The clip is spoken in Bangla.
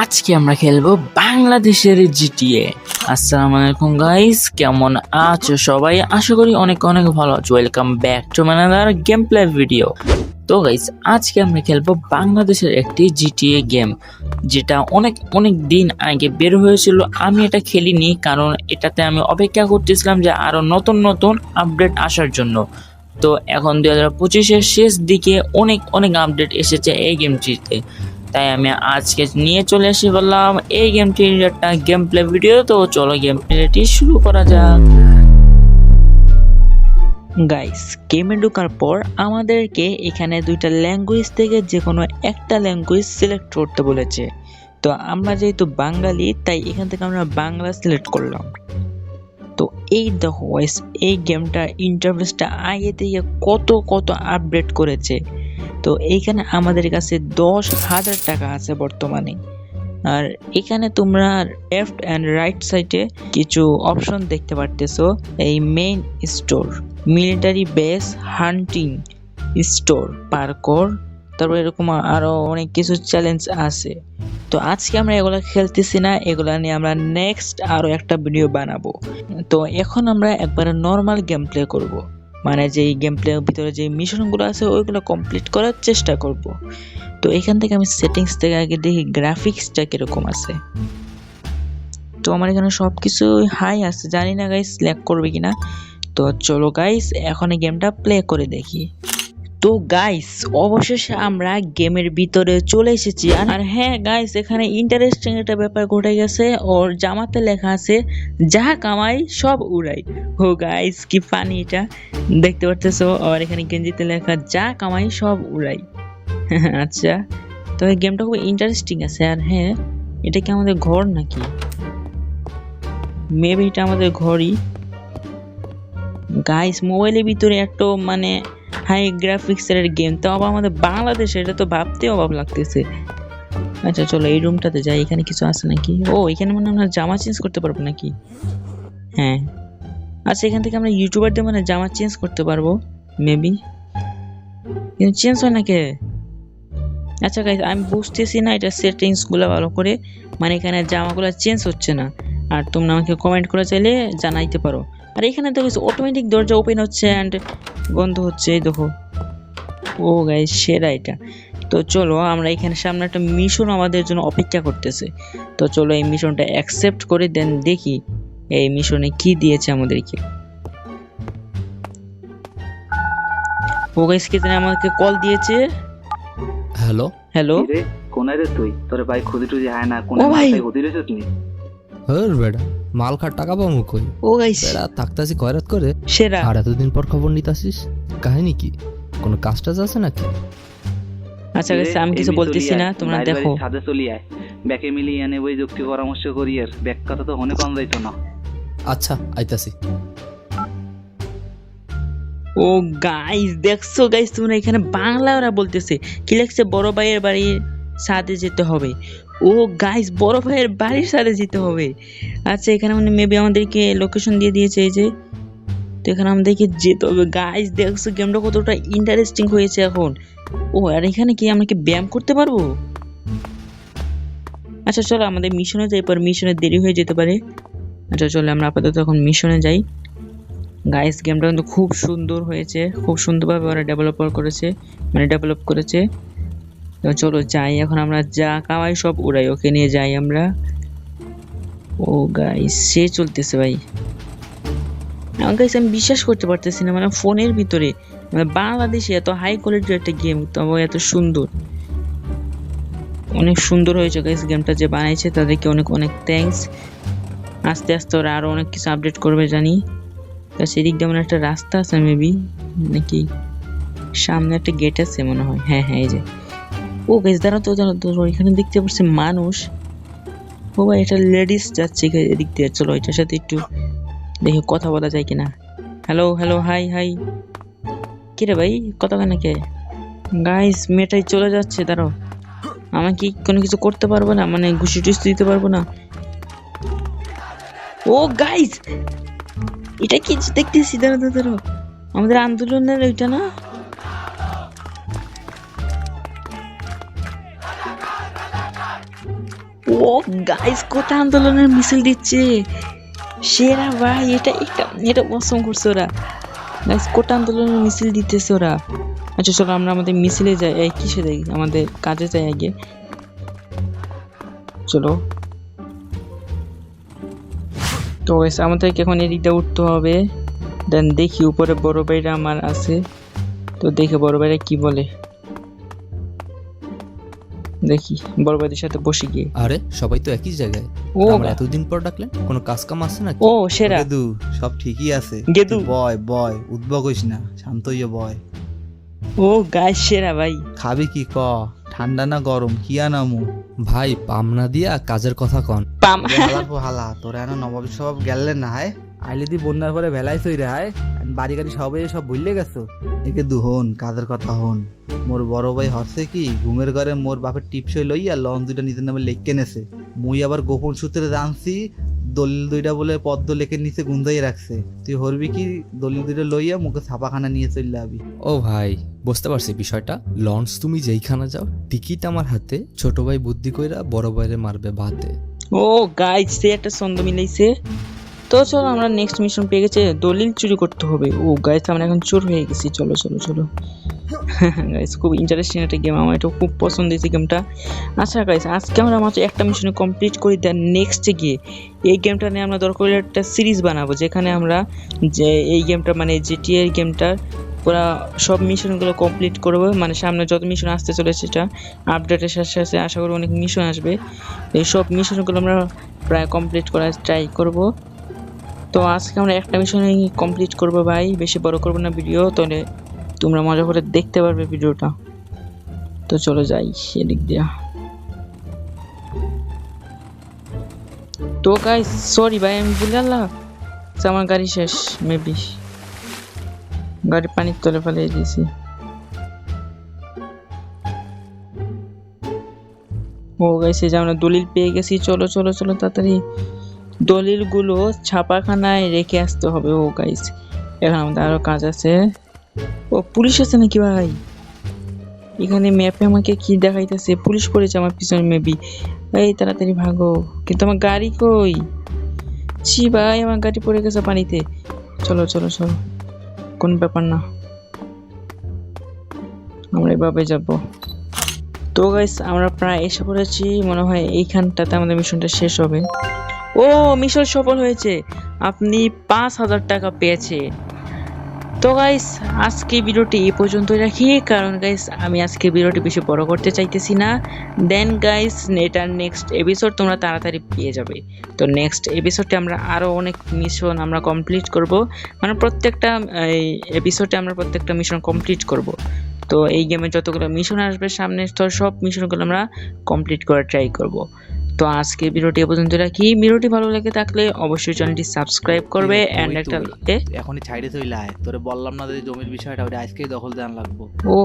আজকে আমরা খেলব বাংলাদেশের জিটিএ আসসালামু আলাইকুম গাইস কেমন আছো সবাই? আশা করি অনেক অনেক ভালো আছো। Welcome back to another game play video তো গাইস আজকে আমরা খেলব বাংলাদেশের একটি জিটিএ গেম যেটা অনেক অনেক দিন আগে বের হয়েছিল। আমি এটা খেলিনি, কারণ এটাতে আমি অপেক্ষা করতেছিলাম যে আরও নতুন নতুন আপডেট আসার জন্য। তো, এখন দুই হাজার পঁচিশের শেষ দিকে অনেক অনেক আপডেট এসেছে এই গেমটিতে তাই আমি আজকে নিয়ে চলে এসে বললাম, এই গেমটির একটা গেম প্লে ভিডিও তো চলো গেম প্লেটি শুরু করা যাক। গাইস গেমে ঢোকার পর আমাদেরকে এখানে দুইটা ল্যাঙ্গুয়েজ থেকে যে কোনো একটা ল্যাঙ্গুয়েজ সিলেক্ট করতে বলেছে। তো আমরা যেহেতু বাঙালি, তাই এখান থেকে আমরা বাংলা সিলেক্ট করলাম। তো এই দেখো এই গেমটা ইন্টারফেসটা আগে থেকে কত কত আপডেট করেছে। তো এইখানে আমাদের কাছে দশ হাজার টাকা আছে বর্তমানে। আর এখানে তোমরা লেফট অ্যান্ড রাইট সাইডে কিছু অপশন দেখতে পারতেছো, এই main store military base hunting store parkour তারপর এরকম আরও অনেক কিছু চ্যালেঞ্জ আছে। তো আজকে আমরা এগুলো খেলতেছি না, এগুলা নিয়ে আমরা নেক্সট আরও একটা ভিডিও বানাবো। তো এখন আমরা একবারে নর্মাল গেম প্লে করব। মানে যে গেম প্লে ভিতরে যে মিশনগুলো আছে, ওইগুলো কমপ্লিট করার চেষ্টা করব। তো এখান থেকে আমি সেটিংস থেকে আগে দেখি গ্রাফিক্সটা কীরকম আছে। তো আমার এখানে সব কিছু হাই আছে। জানি না গাইস ল্যাক করবে কিনা। তো চলো গাইস এখন এই গেমটা প্লে করে দেখি। তো গাইস অবশেষে আমরা গেমের ভিতরে চলে এসেছি। আর হ্যাঁ গাইস এখানে ইন্টারেস্টিং একটা ব্যাপার ঘটে গেছে। ওর জামাতে লেখা আছে, যা কামাই, সব উড়াই। ও গাইস কি ফানি এটা। দেখতে পারতেছো? আর এখানে গেঞ্জিতে লেখা, যা কামাই, সব উড়াই। আচ্ছা তো এই গেমটা খুব ইন্টারেস্টিং আছে। আর হ্যাঁ এটা কি আমাদের ঘর নাকি? মেবি এটা আমাদের ঘরই। গাইস মোবাইলের ভিতরে একটা মানে হাই গ্রাফিক্সের গেম তো আবার আমাদের বাংলাদেশে এটা তো ভাবতে অভাব লাগতেছে। আচ্ছা চলো এই রুমটাতে যাই। এখানে কিছু আছে নাকি? ও, এখানে মানে আমরা জামা চেঞ্জ করতে পারব নাকি? হ্যাঁ। আচ্ছা এখান থেকে আমরা ইউটিউবারদের মানে জামা চেঞ্জ করতে পারব। মেবি কিন্তু চেঞ্জ হয় নাকি আচ্ছা গাইস আমি বুঝতেছি না এটা সেটিংসগুলো ভালো করে। মানে এখানে জামাগুলো চেঞ্জ হচ্ছে না। আর তোমরা আমাকে কমেন্ট করে চাইলে জানাইতে পারো। আর এখানে তো কিছু অটোমেটিক দরজা ওপেন হচ্ছে অ্যান্ড বন্ধ হচ্ছে এই দেখো। ও গাইস সেরা এটা। তো চলো আমরা এখানে সামনে একটা মিশন আমাদের জন্য অপেক্ষা করতেছে। তো চলো এই মিশনটা অ্যাকসেপ্ট করে দেন দেখি এই মিশনে কি দিয়েছে আমাদেরকে। ও গাইস কে জানে আমাকে কল দিয়েছে? হ্যালো হ্যালো রে কোনায় রে তুই? তোর ভাই খুদি টুদি হয় না কোন ভাই। মাথায় খুদি নি হর বেড়া মাল খার টাকা পাবো কই? ও গাইস। বেড়া থাকতাছি কয়রাত করে। সেরা। আর এতদিন পর খবর নিতাসিস কাহিনী কি? কোনো কাজ টাজ আছে নাকি? আচ্ছা গাইস আমি কিছু বলতেছি না তোমরা দেখো। ছাদে চলি আয়। ব্যাকে মিলি এনে ওই যুক্তি পরামর্শ করি আর। ব্যাক কথা তো হনে কম যাইতো না। আচ্ছা আইতাছি। ও গাইস দেখছ গাইস তোমরা এখানে বাংলা ওরা বলতেছে। কি লিখছে? বড় ভাইয়ের বাড়ি সাথে যেতে হবে। ও গাইস বড় ভাইয়ের বাড়ির সাথে যেতে হবে। আচ্ছা এখানে মানে মেবি আমাদেরকে লোকেশন দিয়ে দিয়েছে এই যে। তো এখানে আমাদেরকে যেতে হবে। গাইস দেখছ গেমটা কতটা ইন্টারেস্টিং হয়েছে এখন। ও, আর এখানে কি আমরা কি ব্যায়াম করতে পারব? আচ্ছা চলো আমাদের মিশনে যাই পর মিশনে দেরি হয়ে যেতে পারে। আচ্ছা চলো আমরা আপাতত এখন মিশনে যাই। গাইস গেমটা কিন্তু খুব সুন্দর হয়েছে। খুব সুন্দরভাবে ওরা ডেভেলপার করেছে। মানে ডেভেলপ করেছে। তো চলো যাই, এখন আমরা যা কামাই সব উড়াই ওকে নিয়ে যাই আমরা। ও গাইস সে চলতেছে ভাই। গাইস আমি বিশ্বাস করতে পারতেছি না মানে ফোনের ভিতরে মানে বাংলাদেশে এত হাই কোয়ালিটির একটা গেম তবে এত সুন্দর। অনেক সুন্দর হয়েছে গাইস গেমটা যে বানাইছে, তাদেরকে অনেক অনেক থ্যাঙ্কস আস্তে আস্তে ওরা আরও অনেক কিছু আপডেট করবে জানি। তা সেদিক দিয়ে একটা রাস্তা আছে মেবি নাকি সামনে একটা গেট আছে মনে হয়। হ্যাঁ হ্যাঁ এই যে। ও গেছ দাঁড়া তো দাঁড়া তো এখানে দেখতে পাচ্ছি মানুষ। ও ভাই, এটা লেডিস যাচ্ছে এদিক দিয়ে, চলো, এটার সাথে একটু দেখি কথা বলা যায় কিনা। হ্যালো হ্যালো হাই হাই কি রে ভাই, কথা কেন কে? গাইস মেয়েটাই চলে যাচ্ছে, দাঁড়াও। আমার কি কোনো কিছু করতে পারব না? মানে ঘুষি টুসি দিতে পারব না? ও গাইস এটা কি দেখতেছি? দাঁড়ো দাঁড়ো দাঁড়ো আমাদের আন্দোলনের ওইটা না? ও গাইস কোথা আন্দোলনের মিছিল দিচ্ছে। সেরা ভাই, এটা এটা এটা অসম করছে ওরা। গাইস কোটা আন্দোলনের মিছিল দিতেছে ওরা। আচ্ছা চলো আমরা আমাদের মিছিলে যাই। এই, কিসে যাই? আমাদের কাজে যাই আগে। চলো। তো গাইস আমাদেরকে এখন এদিকটা উঠতে হবে। দেন দেখি উপরে বড় ভাইরা আমার আছে। তো দেখে বড় ভাইরা কি বলে। দেখি বড় ভাইদের সাথে বসে গিয়ে। আরে সবাই তো একই জায়গায়। ও আমরা এতদিন পর ডাকলেন? কোনো কাজ কাম আছে না ও সেরা। গেদু সব ঠিকই আছে। গেদু। বয় বয় উদ্ভব হইস না শান্ত হইয়া বয়। ও গাইস সেরা ভাই। খাবে কি ক? ঠান্ডা না গরম কি আনামু ভাই পামনা দিয়া কাজের কথা কন। পাম। হালা পো হালা তোর এনো নবাব সব গেলেন না হায়? আইলে দি বন্যার পরে ভেলাই সই রে হায়। বাড়ি গাড়ি সবে সব ভুললে গেছো। একে দু হন কাজের কথা হন। মোর বড় ভাই হরছে কি ঘুমের ঘরে মোর বাপের টিপসই লইয়া লন দুইটা নিজের নামে লেখকে নেছে। মুই আবার গোপন সূত্রে জানছি দলিল দুইটা বলে পদ্ম লেখের নিচে গুন্দাই রাখছে। তুই হরবি কি? দলিল দুইটা লইয়া মুখে ছাপাখানা নিয়ে চলে আবি। ও ভাই বুঝতে পারছি বিষয়টা। লঞ্চ তুমি যেইখানে যাও টিকিট আমার হাতে। ছোট ভাই বুদ্ধি কইরা বড় ভাইরে মারবে ভাতে ও গাইছে সে একটা ছন্দ মিলাইছে। তো চলো আমরা নেক্সট মিশন পেয়ে গেছে, দলিল চুরি করতে হবে। ও গাইস আমরা এখন চোর হয়ে গেছি। চলো চলো চলো। গাইস খুব ইন্টারেস্টিং একটা গেম আমার এটা খুব পছন্দ হয়েছে গেমটা আচ্ছা গাইস আজকে আমরা মাত্র একটা মিশন কমপ্লিট করি দেন নেক্সটে গিয়ে এই গেমটা নিয়ে আমরা দরকার হলে একটা সিরিজ বানাবো, যেখানে আমরা যে এই গেমটা মানে জিটিএর গেমটার পুরা সব মিশনগুলো কমপ্লিট করব। মানে সামনে যত মিশন আসতে চলেছে সেটা আপডেটের সাথে সাথে আশা করি অনেক মিশন আসবে। এই সব মিশনগুলো আমরা প্রায় কমপ্লিট করার ট্রাই করব। তো আজকে আমরা একটা মিশনই কমপ্লিট করব ভাই, বেশি বড় করব না ভিডিও তাহলে তোমরা মজা করে দেখতে পারবে ভিডিওটা তো চলো যাই সেদিক দিয়া। তো গাইস সরি ভাই, আমি গেলাম। যে আমার গাড়ি শেষ মেবি গাড়ি পানির তলে ফেলে দিয়েছি ও গাইছে যে আমরা দলিল পেয়ে গেছি। চলো চলো চলো, তাড়াতাড়ি। দলিলগুলো ছাপাখানায় রেখে আসতে হবে। ও গাইস এখন আমাদের আরও কাজ আছে। ও, পুলিশ আছে নাকি ভাই? এখানে ম্যাপে আমাকে কি দেখাইতেছে? পুলিশ পড়েছে আমার পিছনে মেবি এই তাড়াতাড়ি ভাগো। কিন্তু আমার গাড়ি কই? ছি ভাই, আমার গাড়ি পড়ে গেছে পানিতে। চলো চলো চলো। কোন ব্যাপার না। আমরা এভাবে যাব। তো গাইস আমরা প্রায় এসে পড়েছি। মনে হয় এইখানটাতে আমাদের মিশনটা শেষ হবে। ও মিশন সফল হয়েছে। আপনি পাঁচ হাজার টাকা পেয়েছেন তো গাইস আজকে ভিডিওটি এই পর্যন্তই রাখি, কারণ গাইস আমি আজকে ভিডিওটি বেশি বড় করতে চাইতেছি না। দেন গাইস এটার নেক্সট এপিসোড তোমরা তাড়াতাড়ি পেয়ে যাবে। তো নেক্সট এপিসোডে আমরা আরও অনেক মিশন আমরা কমপ্লিট করব। মানে প্রত্যেকটা এপিসোডে আমরা প্রত্যেকটা মিশন কমপ্লিট করব। তো এই গেমে যতগুলো মিশন আসবে সামনে তো সব মিশনগুলো আমরা কমপ্লিট করার ট্রাই করব। তো আজকে ভিডিওটি এ পর্যন্ত রাখি। ভিডিওটি ভালো লাগে থাকলে অবশ্যই চ্যানেলটি সাবস্ক্রাইব করবে এন্ড একটা এখনই ছাইড়ে আয়। তোরে বললাম না যে জমির বিষয়টা ওটা আজকেই দখল দেন লাগবো। ও।